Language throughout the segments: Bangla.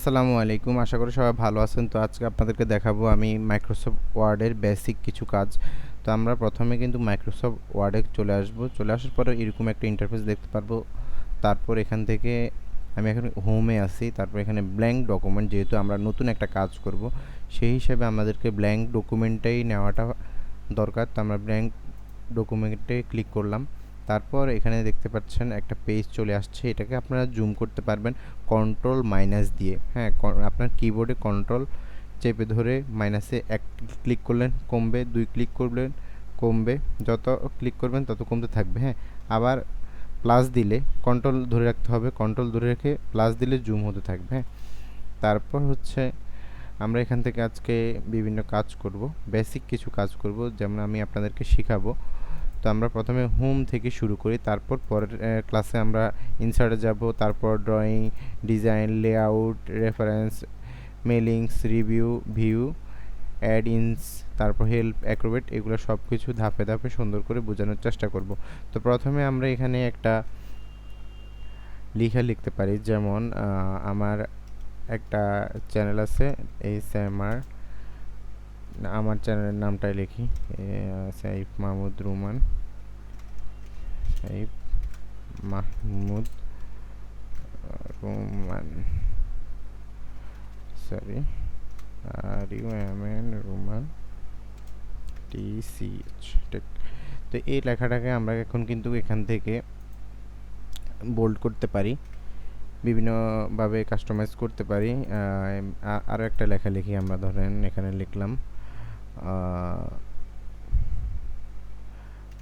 আসসালামু আলাইকুম। আশা করি সবাই ভালো আছেন। তো আজকে আপনাদেরকে দেখাবো আমি মাইক্রোসফট ওয়ার্ডের বেসিক কিছু কাজ। তো আমরা প্রথমে কিন্তু মাইক্রোসফট ওয়ার্ডে চলে আসব। চলে আসার পরে এরকম একটা ইন্টারফেস দেখতে পারব। তারপর এখান থেকে আমি এখন হোমে আসি তারপর এখানে ব্ল্যাঙ্ক ডকুমেন্ট যেহেতু আমরা নতুন একটা কাজ করব, সেই হিসাবে আমাদেরকে ব্ল্যাঙ্ক ডকুমেন্টটাই নেওয়াটা দরকার। তো আমরা ব্ল্যাঙ্ক ডকুমেন্টে ক্লিক করলাম। তারপর এখানে দেখতে পাচ্ছেন একটা পেজ চলে আসছে, এটাকে আপনারা জুম করতে পারবেন কন্ট্রোল মাইনাস দিয়ে। হ্যাঁ আপনার কিবোর্ডে কন্ট্রোল চেপে ধরে মাইনাসে এক ক্লিক করলেন, কমবে, দুই ক্লিক করলেন, কমবে, যত ক্লিক করবেন তত কমতে থাকবে হ্যাঁ। আবার প্লাস দিলে কন্ট্রোল ধরে রাখতে হবে কন্ট্রোল ধরে রেখে প্লাস দিলে জুম হতে থাকবে হ্যাঁ। তারপর হচ্ছে আমরা এখান থেকে আজকে বিভিন্ন কাজ করব বেসিক কিছু কাজ করব, যেমন আমি আপনাদেরকে শেখাবো। তো আমরা প্রথমে হোম থেকে শুরু করি, তারপর পরের ক্লাসে আমরা ইনসার্টে যাব, তারপর drawing design layout reference mailings review view add ins তারপর হেল্প অ্যাক্রোবেট এগুলো সব কিছু ধাপে ধাপে সুন্দর করে বোঝানোর চেষ্টা করব। তো প্রথমে আমরা এখানে একটা লিখা লিখতে পারি, যেমন আমার একটা চ্যানেল আছে এইচ এম আর আমার চ্যানেলের নামটাই লিখি। Saif Mahmud Ruman. Saif Mahmud Ruman. Sorry R U M N Ruman, T C H. তো এই লেখাটাকে আমরা এখন কিন্তু এখান থেকে বোল্ড করতে পারি। বিভিন্নভাবে কাস্টমাইজ করতে পারি। আরও একটা লেখা লিখি আমরা, ধরেন এখানে লিখলাম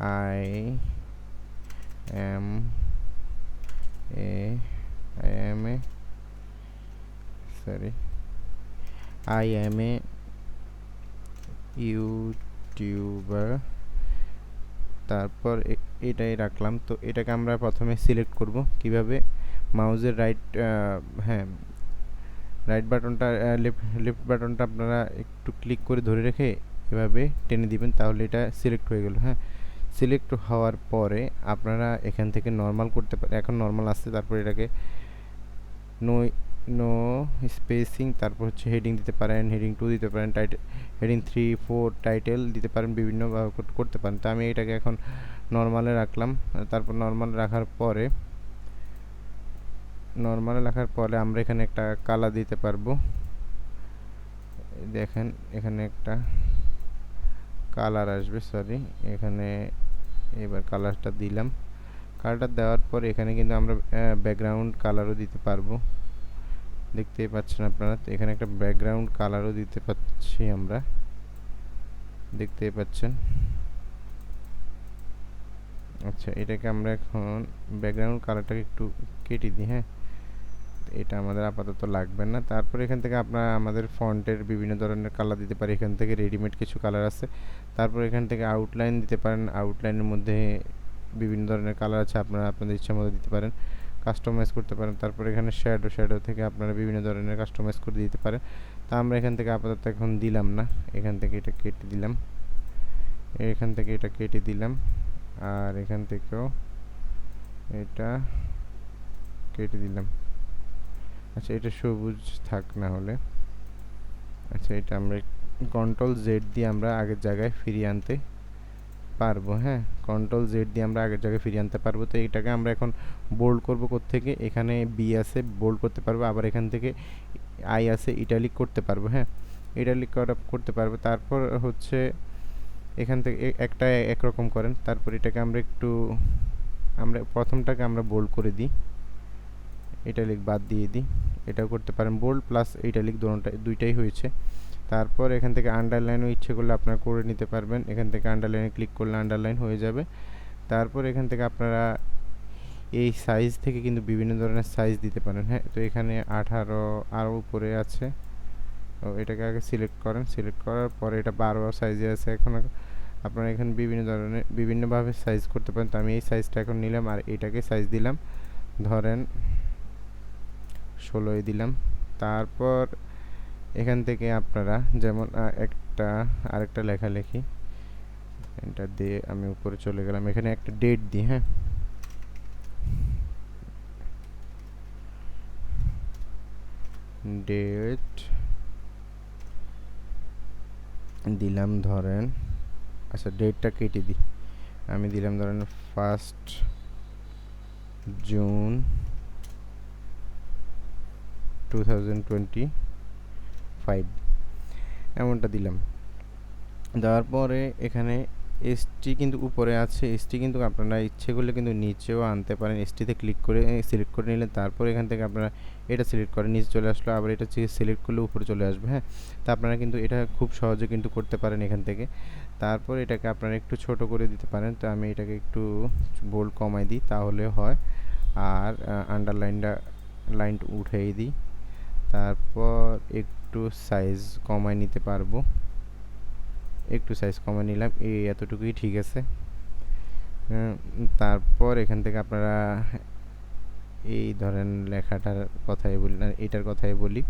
I am a I am a sorry I am a YouTuber তারপর এটাই রাখলাম। তো এটাকে আমরা প্রথমে সিলেক্ট করব কীভাবে? মাউজের রাইট হ্যাঁ রাইট বাটনটা লেফট লেফট বাটনটা আপনারা একটু ক্লিক করে ধরে রেখে এভাবে টেনে দিবেন, তাহলে এটা সিলেক্ট হয়ে গেল হ্যাঁ? সিলেক্ট হওয়ার পরে আপনারা এখান থেকে নর্মাল করতে পারেন এখন নর্মাল আসছে, তারপর এটাকে নো নো স্পেসিং তারপর হচ্ছে হেডিং দিতে পারেন হেডিং টু দিতে পারেন title heading three four title দিতে পারেন, বিভিন্ন করতে পারেন। তো আমি এটাকে এখন নর্মালে রাখলাম, তারপর নর্মাল রাখার পরে নর্মালে রাখার পরে আমরা এখানে একটা কালার দিতে পারব। দেখেন, এখানে একটা কালার আসবে সরি এখানে এবার কালারটা দিলাম। কালারটা দেওয়ার পর এখানে কিন্তু আমরা ব্যাকগ্রাউন্ড কালারও দিতে পারব। দেখতেই পাচ্ছেন আপনারা, তো এখানে একটা ব্যাকগ্রাউন্ড কালারও দিতে পাচ্ছি আমরা। দেখতেই পাচ্ছেন। আচ্ছা এটাকে আমরা এখন ব্যাকগ্রাউন্ড কালারটাকে একটু কেটে দিই হ্যাঁ? এটা আমাদের আপাতত লাগবে না। তারপর এখান থেকে আপনারা আমাদের ফন্টের বিভিন্ন ধরনের কালার দিতে পারি এখান থেকে রেডিমেড কিছু কালার আছে। তারপর এখান থেকে আউটলাইন দিতে পারেন। আউটলাইনের মধ্যে বিভিন্ন ধরনের কালার আছে। আপনারা আপনাদের ইচ্ছা মতো দিতে পারেন। কাস্টমাইজ করতে পারেন। তারপর এখানে শ্যাডো শ্যাডো থেকে আপনারা বিভিন্ন ধরনের কাস্টমাইজ করে দিতে পারেন। তা আমরা এখান থেকে আপাতত এখন দিলাম না। এখান থেকে এটা কেটে দিলাম। এখান থেকে এটা কেটে দিলাম। আর এখান থেকেও এটা কেটে দিলাম। আচ্ছা এটা সবুজ থাক না হলে। আচ্ছা এটা আমরা কন্ট্রোল জেড দিয়ে আমরা আগের জায়গায় ফিরিয়ে আনতে পারব হ্যাঁ? কন্ট্রোল জেড দিয়ে আমরা আগের জায়গায় ফিরিয়ে আনতে পারব। তো এটাকে আমরা এখন বোল্ড করব থেকে এখানে বি আছে বোল্ড করতে পারব। আবার এখান থেকে আই আছে ইটালিক করতে পারব হ্যাঁ? ইটালিক করা করতে পারব। তারপর হচ্ছে এখান থেকে একটা একরকম করেন। তারপর এটাকে আমরা একটু, আমরা প্রথমটাকে আমরা বোল্ড করে দিই। ইটালিক বাদ দিয়ে দিই। এটাও করতে পারেন। বোল্ড প্লাস ইটালিক দুটোটা দুইটাই হয়েছে। তারপর এখান থেকে আন্ডারলাইনও ইচ্ছে করলে আপনারা করে নিতে পারবেন। এখান থেকে আন্ডারলাইনে ক্লিক করলে আন্ডারলাইন হয়ে যাবে। তারপর এখান থেকে আপনারা এই সাইজ থেকে কিন্তু বিভিন্ন ধরনের সাইজ দিতে পারেন। হ্যাঁ তো এখানে আঠারো আরও উপরে আছে। ও এটাকে আগে সিলেক্ট করেন। সিলেক্ট করার পরে এটা বারো সাইজে আছে। এখন আপনারা এখানে বিভিন্ন ধরনের, বিভিন্নভাবে সাইজ করতে পারেন। তো আমি এই সাইজটা এখন নিলাম আর এটাকে সাইজ দিলাম। ধরেন ষোলোই দিলাম। তারপর এখান থেকে আপনারা যেমন একটা, আরেকটা লেখালেখি এটা দিয়ে আমি উপরে চলে গেলাম। এখানে একটা ডেট দিই হ্যাঁ? ডেট দিলাম ধরেন আচ্ছা ডেটটা কেটে দিই। আমি দিলাম ধরেন first June two thousand twenty five এমনটা দিলাম। দেওয়ার পরে এখানে এসটি কিন্তু উপরে আছে। এসটি কিন্তু আপনারা ইচ্ছে করলে কিন্তু নিচেও আনতে পারেন। এসটিতে ক্লিক করে সিলেক্ট করে নিলেন। তারপর এখান থেকে আপনারা এটা সিলেক্ট করে, নিচে চলে আসলো। আবার এটা সিলেক্ট করলে উপরে চলে আসবে হ্যাঁ? তা আপনারা কিন্তু এটা খুব সহজে কিন্তু করতে পারেন এখান থেকে। তারপর এটাকে আপনারা একটু ছোট করে দিতে পারেন। তো আমি এটাকে একটু বোল্ড কমাই দিই, তাহলে হয়। আর আন্ডারলাইনটা লাইনটা উঠেই দিই। তারপর একটু সাইজ কমায় নিতে পারব। একটু সাইজ কমে নিলাম, এই এতটুকুই ঠিক আছে। তারপর এখান থেকে আপনারা এই ধরেন লেখাটার কথাই বলি এটার কথাই বলি।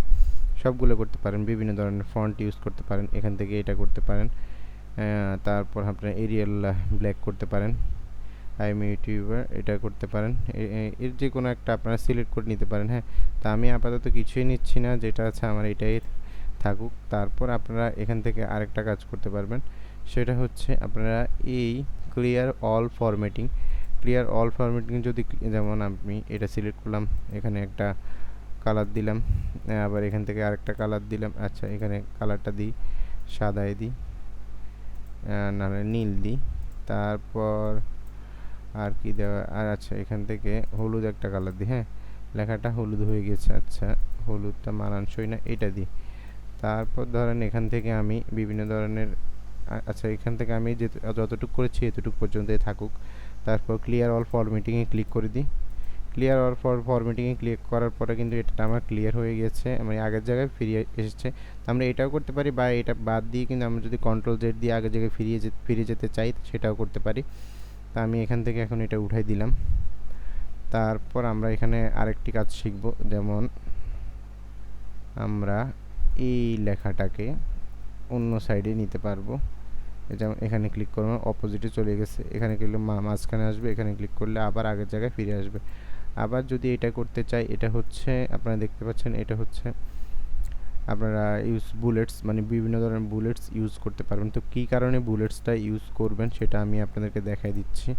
সবগুলো করতে পারেন, বিভিন্ন ধরনের ফন্ট ইউজ করতে পারেন, এখান থেকে এটা করতে পারেন। তারপর আপনার এরিয়াল ব্ল্যাক করতে পারেন। আই ইউটিউবার এটা করতে পারেন। এর যে কোনো একটা আপনারা সিলেক্ট করে নিতে পারেন হ্যাঁ। তা আমি আপাতত কিছুই নিচ্ছি না, যেটা আছে আমার এটাই থাকুক। তারপর আপনারা এখান থেকে আরেকটা কাজ করতে পারবেন। সেটা হচ্ছে আপনারা এই clear all formatting clear all formatting যদি যেমন আমি এটা সিলেক্ট করলাম, এখানে একটা কালার দিলাম, আবার এখান থেকে আরেকটা কালার দিলাম আচ্ছা এখানে কালারটা দিই, সাদায় দিই নাহলে নীল দিই। তারপর আর কি দেওয়া, আর আচ্ছা এখান থেকে হলুদ একটা কালার দিই হ্যাঁ? লেখাটা হলুদ হয়ে গেছে আচ্ছা হলুদটা মানানসই না, এটা দিই তারপর ধরেন এখান থেকে আমি বিভিন্ন ধরনের আচ্ছা এখান থেকে আমি যে, যতটুকু করেছি এতটুকু পর্যন্তই থাকুক। তারপর ক্লিয়ার অল ফরম্যাটিংয়ে ক্লিক করে দিই ক্লিয়ার অল ফর ফরম্যাটিংয়ে ক্লিক করার পরে কিন্তু এটা আমার ক্লিয়ার হয়ে গেছে মানে আগের জায়গায় ফিরিয়ে এসেছে। আমরা এটাও করতে পারি বা এটা বাদ দিয়ে কিন্তু আমরা যদি কন্ট্রোল জেড দিয়ে আগের জায়গায় ফিরিয়ে ফিরে যেতে চাই, সেটাও করতে পারি। তা আমি এখান থেকে এখন এটা উঠাই দিলাম। তারপর আমরা এখানে আরেকটি কাজ শিখব, যেমন আমরা এই লেখাটাকে অন্য সাইডে নিতে পারব। যেমন এখানে ক্লিক করব অপোজিটে চলে গেছে। এখানে ক্লিক মাঝখানে আসবে, এখানে ক্লিক করলে আবার আগের জায়গায় ফিরে আসবে। আবার যদি এটা করতে চাই, এটা হচ্ছে, আপনারা দেখতে পাচ্ছেন, এটা হচ্ছে আপনারা ইউজ বুলেটস মানে বিভিন্ন ধরনের বুলেটস ইউজ করতে পারবেন। তো কী কারণে বুলেটসটা ইউজ করবেন সেটা আমি আপনাদেরকে দেখাই দিচ্ছি।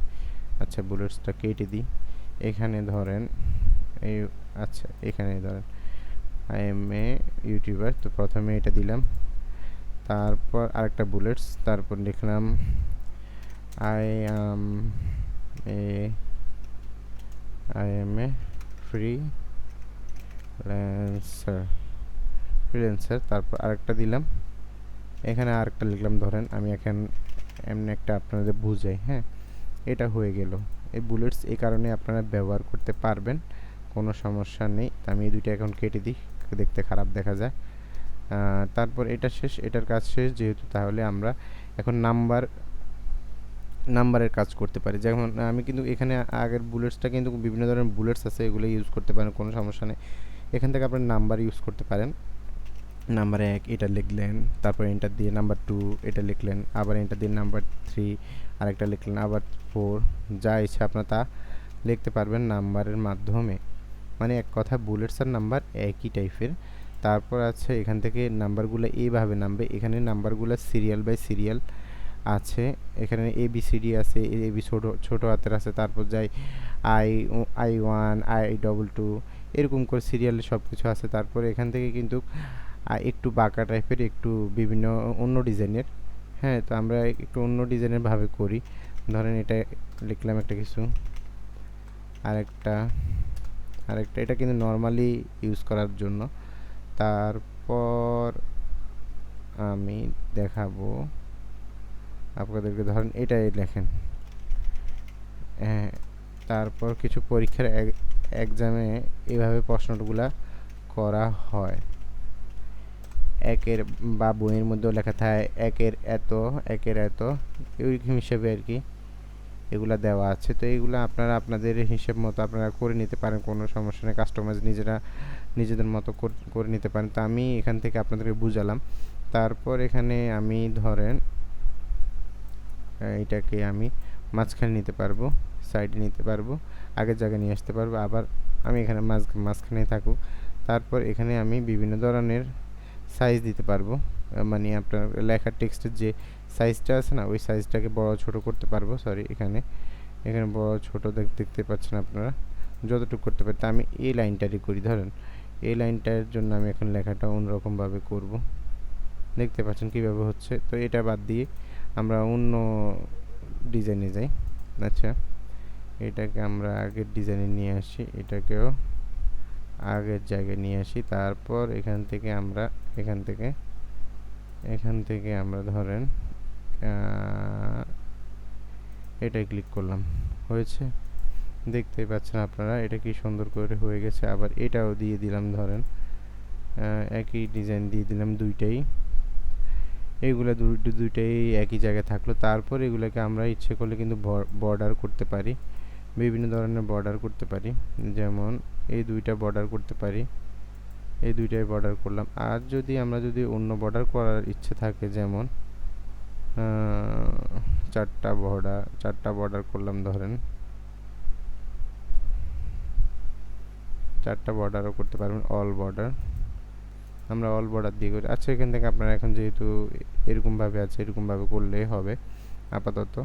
আচ্ছা বুলেটসটা কেটে দিই। এখানে ধরেন, এই আচ্ছা এখানে ধরেন। আই এম এ ইউটিউবার তো প্রথমে এটা দিলাম। তারপর আরেকটা বুলেটস তারপর লিখলাম I am a I am a free lancer freelancer তারপর আরেকটা দিলাম। এখানে আরেকটা লিখলাম, ধরেন আমি এখন এমনি একটা আপনাদের বুঝাই হ্যাঁ? এটা হয়ে গেল। এই বুলেটস এই কারণে আপনারা ব্যবহার করতে পারবেন, কোনো সমস্যা নেই। তো আমি এই দুইটা এখন কেটে দিই, দেখতে খারাপ দেখা যায়। তারপর এটা শেষ, এটার কাজ শেষ, যেহেতু তাহলে আমরা এখন নাম্বার, নাম্বারের কাজ করতে পারি। যেমন আমি কিন্তু এখানে আগের বুলেটসটা কিন্তু বিভিন্ন ধরনের বুলেটস আছে, এগুলো ইউজ করতে পারেন, কোনো সমস্যা নেই। এখান থেকে আপনার নাম্বার ইউজ করতে পারেন। নাম্বার এক, এটা লিখলেন, তারপর এন্টার দিয়ে নাম্বার টু এটা লিখলেন, আবার এন্টার দিয়ে নাম্বার থ্রি আরেকটা লিখলেন, আবার ফোর যা ইচ্ছা আপনার তা লিখতে পারবেন নাম্বারের মাধ্যমে। মানে এক কথা বুলেটসের নাম্বার একই টাইপের তারপর আছে এখান থেকে নাম্বারগুলো এইভাবে নামবে। এখানে নাম্বারগুলো সিরিয়াল বাই সিরিয়াল আছে। এখানে এ বি সি ডি আছে এ বি ছোটো ছোটো হাতের আছে। তারপর যাই I I one I double two এরকম করে সিরিয়ালে সব কিছু আছে। তারপরে এখান থেকে কিন্তু একটু বাঁকা টাইপের, একটু বিভিন্ন অন্য ডিজাইনের। হ্যাঁ তো আমরা একটু অন্য ডিজাইনের ভাবে করি। ধরেন এটা লিখলাম একটা কিছু। আরেকটা আরেকটা, এটা কিন্তু নর্মালি ইউজ করার জন্য। তারপর আমি দেখাবো আপনাদেরকে। ধরেন এটাই লেখেন। হ্যাঁ তারপর কিছু পরীক্ষার এক্সামে এভাবে প্রশ্নগুলা করা হয়। একের বা বইয়ের মধ্যেও লেখা থাকে, একের এত একের এত এরকম হিসেবে আর কি এগুলা দেওয়া আছে। তো এইগুলো আপনারা আপনাদের হিসেব মতো আপনারা করে নিতে পারেন, কোনো সমস্যা নেই। কাস্টমাইজ নিজেরা নিজেদের মতো করে নিতে পারেন। তো আমি এখান থেকে আপনাদেরকে বুঝালাম। তারপর এখানে আমি ধরেন, এটাকে আমি মাঝখানে নিতে পারব সাইডে নিতে পারব, আগের জায়গায় নিয়ে আসতে পারব, আবার আমি এখানে মাঝ মাঝখানে থাকুক। তারপর এখানে আমি বিভিন্ন ধরনের সাইজ দিতে পারব। মানে আপনার লেখার টেক্সটের যে সাইজটা আছে না, ওই সাইজটাকে বড় ছোট করতে পারব। সরি এখানে এখানে বড় ছোট দেখ- দেখতে পাচ্ছেন আপনারা। যতটুকু করতে পারি আমি এই লাইনটারই করি। ধরেন, এই লাইনটার জন্য আমি এখন লেখাটা অন্যরকমভাবে করব। দেখতে পাচ্ছেন কীভাবে হচ্ছে। তো এটা বাদ দিয়ে আমরা অন্য ডিজাইনে যাই। আচ্ছা এটাকে আমরা আগের ডিজাইনে নিয়ে আসি। এটাকেও আগের জায়গায় নিয়ে আসি। তারপর এখান থেকে আমরা, এখান থেকে এখান থেকে আমরা ধরেন এটাই ক্লিক করলাম। হয়েছে? দেখতেই পাচ্ছেন আপনারা, এটা কি সুন্দর করে হয়ে গেছে। আবার এটাও দিয়ে দিলাম ধরেন একই ডিজাইন দিয়ে দিলাম দুইটাই। এইগুলা দুই- দুইটাই একই জায়গায় থাকল। তারপর এগুলোকে আমরা ইচ্ছে করলে কিন্তু বর্ডার করতে পারি। বিভিন্ন ধরনের বর্ডার করতে পারি। যেমন এই দুইটা বর্ডার করতে পারি। এই দুইটাই বর্ডার করলাম। আর যদি আমরা যদি অন্য বর্ডার করার ইচ্ছে থাকে, যেমন চারটা বর্ডার চারটা বর্ডার করলাম ধরেন। চারটা বর্ডারও করতে পারবেন অল বর্ডার আমরা অল বর্ডার দিয়ে করি। আচ্ছা এখান থেকে আপনারা এখন যেহেতু এরকমভাবে আছে, এরকমভাবে করলেই হবে, আপাতত।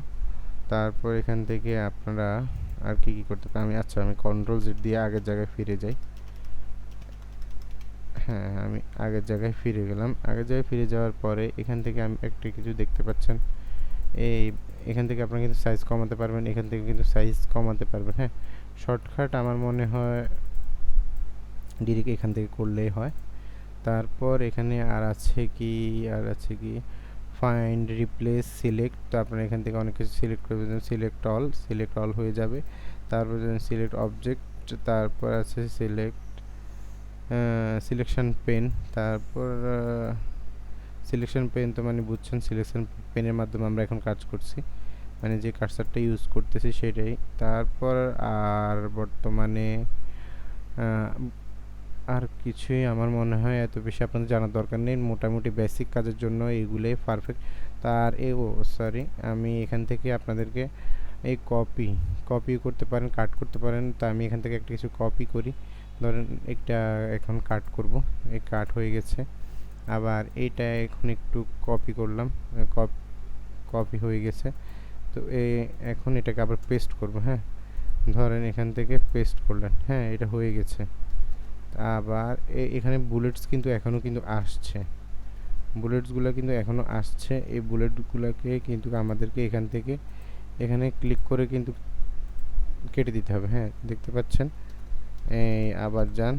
তারপর এখান থেকে আপনারা আর কি কি করতে পারেন আমি আচ্ছা আমি কন্ট্রোল জেড দিয়ে আগের জায়গায় ফিরে যাই। হ্যাঁ আমি আগের জায়গায় ফিরে গেলাম। আগের জায়গায় ফিরে যাওয়ার পরে এখান থেকে আমি একটা কিছু দেখতে পাচ্ছেন। এই এখান থেকে আপনারা কিন্তু সাইজ কমাতে পারবেন, এখান থেকে কিন্তু সাইজ কমাতে পারবেন হ্যাঁ। শর্টকাট আমার মনে হয় ডিরেক্ট এখান থেকে করলেই হয়। তারপর এখানে আর আছে কি, আর আছে কি? ফাইন্ড রিপ্লেস সিলেক্ট তো আপনারা এখান থেকে অনেক কিছু সিলেক্ট করবেন সিলেক্ট অল সিলেক্ট অল হয়ে যাবে। তারপর সিলেক্ট অবজেক্ট তারপর আছে সিলেক্ট সিলেকশন পেন তারপর সিলেকশন পেন তো মানে বুঝছেন সিলেকশন পেনের মাধ্যমে আমরা এখন কাজ করছি। মানে যে কার্সারটা ইউজ করতেছি সেটাই। তারপর আর বর্তমানে আর কিছুই আমার মনে হয় এত বেশি আপনাদের জানার দরকার নেই। মোটামুটি বেসিক কাজের জন্য এগুলোই পারফেক্ট তার এ, ও সরি আমি এখান থেকে আপনাদেরকে এই কপি কপি করতে পারেন কাট করতে পারেন। তা আমি এখান থেকে একটা কিছু কপি করি। ধরেন একটা এখন কাট করব। এই কাট হয়ে গেছে। আবার এইটা এখন একটু কপি করলাম। কপি হয়ে গেছে। তো এ, এখন এটাকে আবার পেস্ট করব হ্যাঁ? ধরেন এখান থেকে পেস্ট করলেন হ্যাঁ এটা হয়ে গেছে। আবার এখানে বুলেটস কিন্তু এখনও কিন্তু আসছে। বুলেটসগুলো কিন্তু এখনও আসছে। এই বুলেটগুলোকে কিন্তু আমাদেরকে এখান থেকে এখানে ক্লিক করে কিন্তু কেটে দিতে হবে হ্যাঁ দেখতে পাচ্ছেন? এই, আবার যান।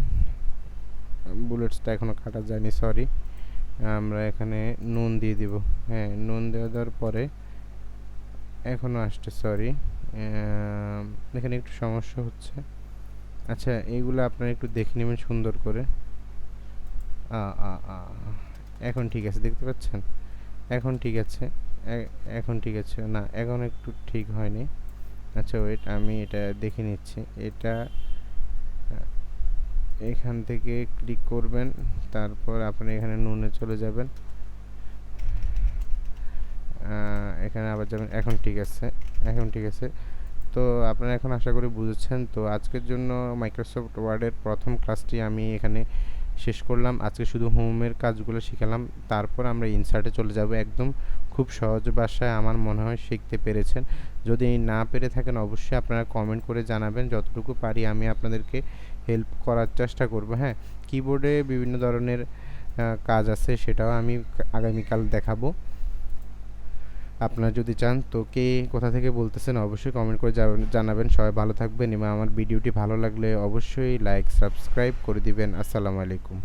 বুলেটসটা এখনও কাটা যায়নি সরি আমরা এখানে নুন দিয়ে দিব হ্যাঁ নুন দেওয়া দেওয়ার পরে এখনও আসছে সরি এখানে একটু সমস্যা হচ্ছে। আচ্ছা এইগুলো আপনারা একটু দেখে নেবেন সুন্দর করে। এখন ঠিক আছে, দেখতে পাচ্ছেন? এখন ঠিক আছে এখন ঠিক আছে, না, এখন একটু ঠিক হয়নি। আচ্ছা ওয়েট আমি এটা দেখে নিচ্ছি। এটা এখান থেকে ক্লিক করবেন, তারপর আপনি এখানে নুনে চলে যাবেন। এখানে আবার যাবেন, এখন ঠিক আছে, এখন ঠিক আছে। তো আপনারা এখন আশা করি বুঝেছেন। তো আজকের জন্য মাইক্রোসফট ওয়ার্ডের প্রথম ক্লাসটি আমি এখানে শেষ করলাম। আজকে শুধু হোমের কাজগুলো শিখালাম। তারপর আমরা ইনসার্টে চলে যাব। একদম খুব সহজ ভাষায় আমার মনে হয় শিখতে পেরেছেন। যদি না পেরে থাকেন অবশ্যই আপনারা কমেন্ট করে জানাবেন। যতটুকু পারি আমি আপনাদেরকে হেল্প করার চেষ্টা করব। হ্যাঁ কিবোর্ডে বিভিন্ন ধরনের কাজ আছে সেটাও আমি আগামীকাল দেখাবো। আপনারা যদি চান তো কে কোথা থেকে বলতেছেন অবশ্যই কমেন্ট করে জানাবেন। সবাই ভালো থাকবেন। এবং আমার ভিডিওটি ভালো লাগলে অবশ্যই লাইক সাবস্ক্রাইব করে দিবেন। আসসালামু আলাইকুম।